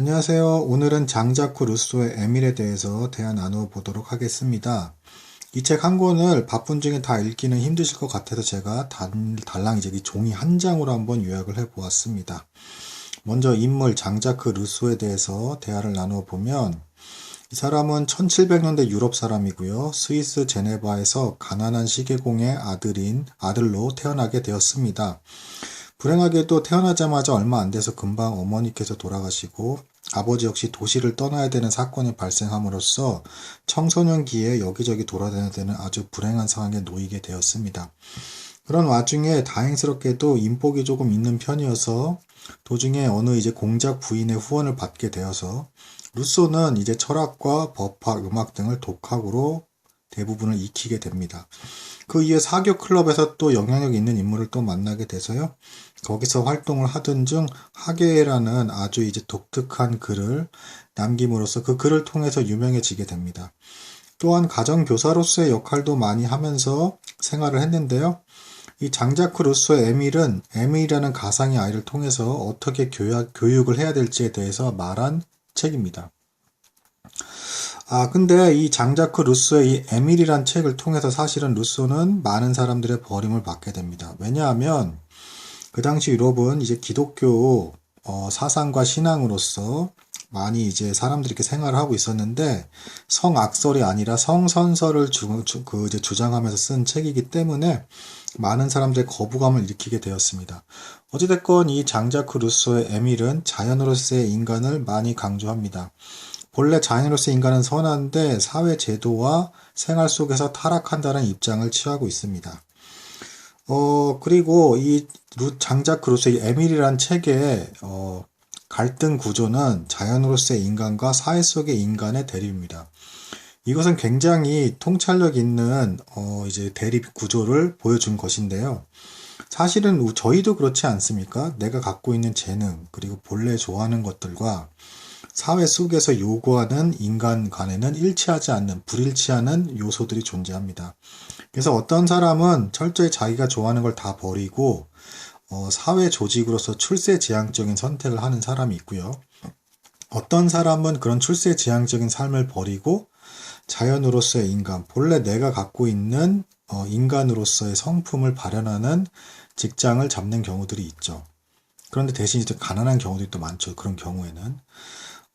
안녕하세요. 오늘은 장자쿠 루소의 에밀에 대해서 대화 나누어 보도록 하겠습니다. 이 책 한 권을 바쁜 중에 다 읽기는 힘드실 것 같아서 제가 단, 달랑 이제 이 종이 한 장으로 한번 요약을 해 보았습니다. 먼저 인물 장자크 루소에 대해서 대화를 나누어 보면 이 사람은 1700년대 유럽 사람이고요. 스위스 제네바에서 가난한 시계공의 아들인 아들로 태어나게 되었습니다. 불행하게도 태어나자마자 얼마 안 돼서 금방 어머니께서 돌아가시고 아버지 역시 도시를 떠나야 되는 사건이 발생함으로써 청소년기에 여기저기 돌아다녀야 되는 아주 불행한 상황에 놓이게 되었습니다. 그런 와중에 다행스럽게도 인복이 조금 있는 편이어서 도중에 어느 이제 공작 부인의 후원을 받게 되어서 루소는 이제 철학과 법학, 음악 등을 독학으로 대부분을 익히게 됩니다. 그 이후에 사교 클럽에서 또 영향력 있는 인물을 또 만나게 돼서요. 거기서 활동을 하던 중 하계라는 아주 이제 독특한 글을 남김으로써 그 글을 통해서 유명해지게 됩니다. 또한 가정교사로서의 역할도 많이 하면서 생활을 했는데요. 이 장자크 루소의 에밀은 에밀이라는 가상의 아이를 통해서 어떻게 교육, 교육을 해야 될지에 대해서 말한 책입니다. 아, 근데 이 장자크 루소의 이 에밀이란 책을 통해서 사실은 루소는 많은 사람들의 버림을 받게 됩니다. 왜냐하면 그 당시 유럽은 이제 기독교 어, 사상과 신앙으로서 많이 이제 사람들이 이렇게 생활을 하고 있었는데 성악설이 아니라 성선설을 주, 주, 그 이제 주장하면서 쓴 책이기 때문에 많은 사람들의 거부감을 일으키게 되었습니다. 어찌됐건 이 장자크 루소의 에밀은 자연으로서의 인간을 많이 강조합니다. 본래 자연으로서 인간은 선한데 사회 제도와 생활 속에서 타락한다는 입장을 취하고 있습니다. 어, 그리고 이 장작 그로서의 에밀이란 책의 어, 갈등 구조는 자연으로서의 인간과 사회 속의 인간의 대립입니다. 이것은 굉장히 통찰력 있는 어, 이제 대립 구조를 보여준 것인데요. 사실은 저희도 그렇지 않습니까? 내가 갖고 있는 재능, 그리고 본래 좋아하는 것들과 사회 속에서 요구하는 인간 간에는 일치하지 않는 불일치하는 요소들이 존재합니다. 그래서 어떤 사람은 철저히 자기가 좋아하는 걸 다 버리고 어, 사회 조직으로서 출세 지향적인 선택을 하는 사람이 있고요. 어떤 사람은 그런 출세 지향적인 삶을 버리고 자연으로서의 인간, 본래 내가 갖고 있는 어, 인간으로서의 성품을 발현하는 직장을 잡는 경우들이 있죠. 그런데 대신 이제 가난한 경우들이 또 많죠. 그런 경우에는.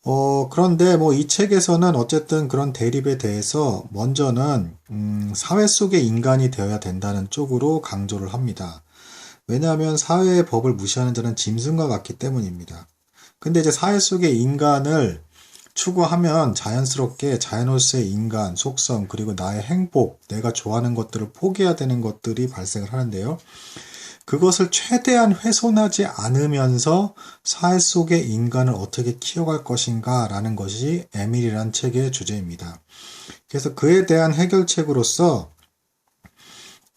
어, 그런데 뭐 이 책에서는 어쨌든 그런 대립에 대해서 먼저는, 음, 사회 속의 인간이 되어야 된다는 쪽으로 강조를 합니다. 왜냐하면 사회의 법을 무시하는 자는 짐승과 같기 때문입니다. 근데 이제 사회 속의 인간을 추구하면 자연스럽게 자연으로서의 인간, 속성, 그리고 나의 행복, 내가 좋아하는 것들을 포기해야 되는 것들이 발생을 하는데요. 그것을 최대한 훼손하지 않으면서 사회 속의 인간을 어떻게 키워갈 것인가 라는 것이 에밀이란 책의 주제입니다. 그래서 그에 대한 해결책으로서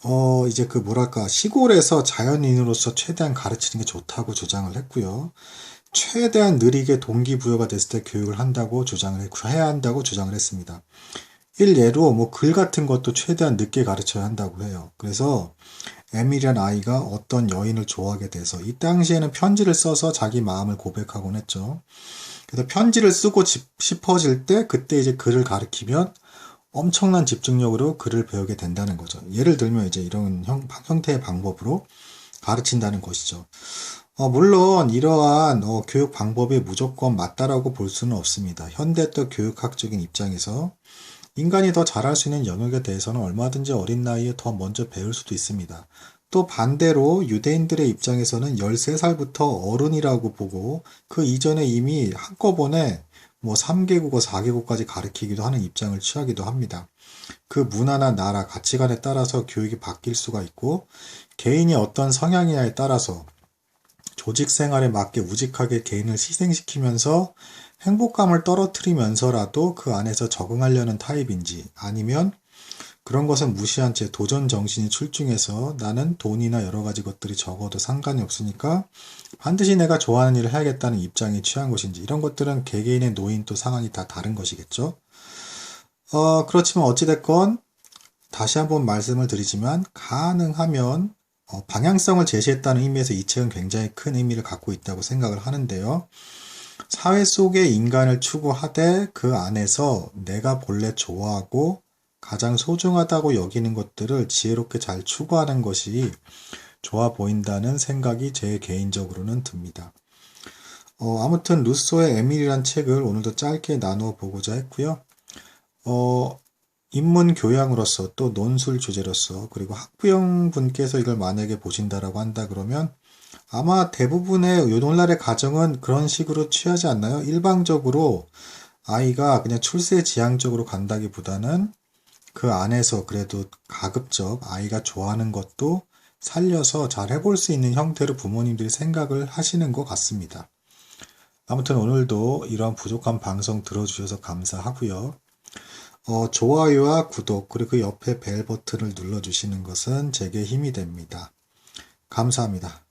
어, 이제 그 뭐랄까, 시골에서 자연인으로서 최대한 가르치는 게 좋다고 주장을 했고요. 최대한 느리게 동기부여가 됐을 때 교육을 한다고 주장을 해야 한다고 주장을 했습니다. 일예로 뭐 글 같은 것도 최대한 늦게 가르쳐야 한다고 해요. 그래서 에밀이란 아이가 어떤 여인을 좋아하게 돼서 이 당시에는 편지를 써서 자기 마음을 고백하곤 했죠. 그래서 편지를 쓰고 싶어질 때 그때 이제 글을 가르치면 엄청난 집중력으로 글을 배우게 된다는 거죠. 예를 들면 이제 이런 형, 형태의 방법으로 가르친다는 것이죠. 어, 물론 이러한 어, 교육 방법이 무조건 맞다라고 볼 수는 없습니다. 현대적 교육학적인 입장에서 인간이 더 잘할 수 있는 영역에 대해서는 얼마든지 어린 나이에 더 먼저 배울 수도 있습니다. 또 반대로 유대인들의 입장에서는 13살부터 어른이라고 보고 그 이전에 이미 한꺼번에 뭐 3개국어, 4개국까지 가르치기도 하는 입장을 취하기도 합니다. 그 문화나 나라, 가치관에 따라서 교육이 바뀔 수가 있고 개인이 어떤 성향이냐에 따라서 조직 생활에 맞게 우직하게 개인을 희생시키면서 행복감을 떨어뜨리면서라도 그 안에서 적응하려는 타입인지 아니면 그런 것은 무시한 채 도전 정신이 출중해서 나는 돈이나 여러 가지 것들이 적어도 상관이 없으니까 반드시 내가 좋아하는 일을 해야겠다는 입장에 취한 것인지 이런 것들은 개개인의 노인 또 상황이 다 다른 것이겠죠. 어, 그렇지만 어찌됐건 다시 한번 말씀을 드리지만 가능하면 어, 방향성을 제시했다는 의미에서 이 책은 굉장히 큰 의미를 갖고 있다고 생각을 하는데요. 사회 속의 인간을 추구하되 그 안에서 내가 본래 좋아하고 가장 소중하다고 여기는 것들을 지혜롭게 잘 추구하는 것이 좋아 보인다는 생각이 제 개인적으로는 듭니다. 어, 아무튼 루소의 에밀이란 책을 오늘도 짧게 나누어 보고자 했고요. 어, 인문 교양으로서 또 논술 주제로서 그리고 학부형 분께서 이걸 만약에 보신다라고 한다 그러면 아마 대부분의 오늘날의 가정은 그런 식으로 취하지 않나요? 일방적으로 아이가 그냥 출세 지향적으로 간다기보다는 그 안에서 그래도 가급적 아이가 좋아하는 것도 살려서 잘 해볼 수 있는 형태로 부모님들이 생각을 하시는 것 같습니다. 아무튼 오늘도 이런 부족한 방송 들어주셔서 감사하고요. 어, 좋아요와 구독 그리고 그 옆에 벨 버튼을 눌러주시는 것은 제게 힘이 됩니다. 감사합니다.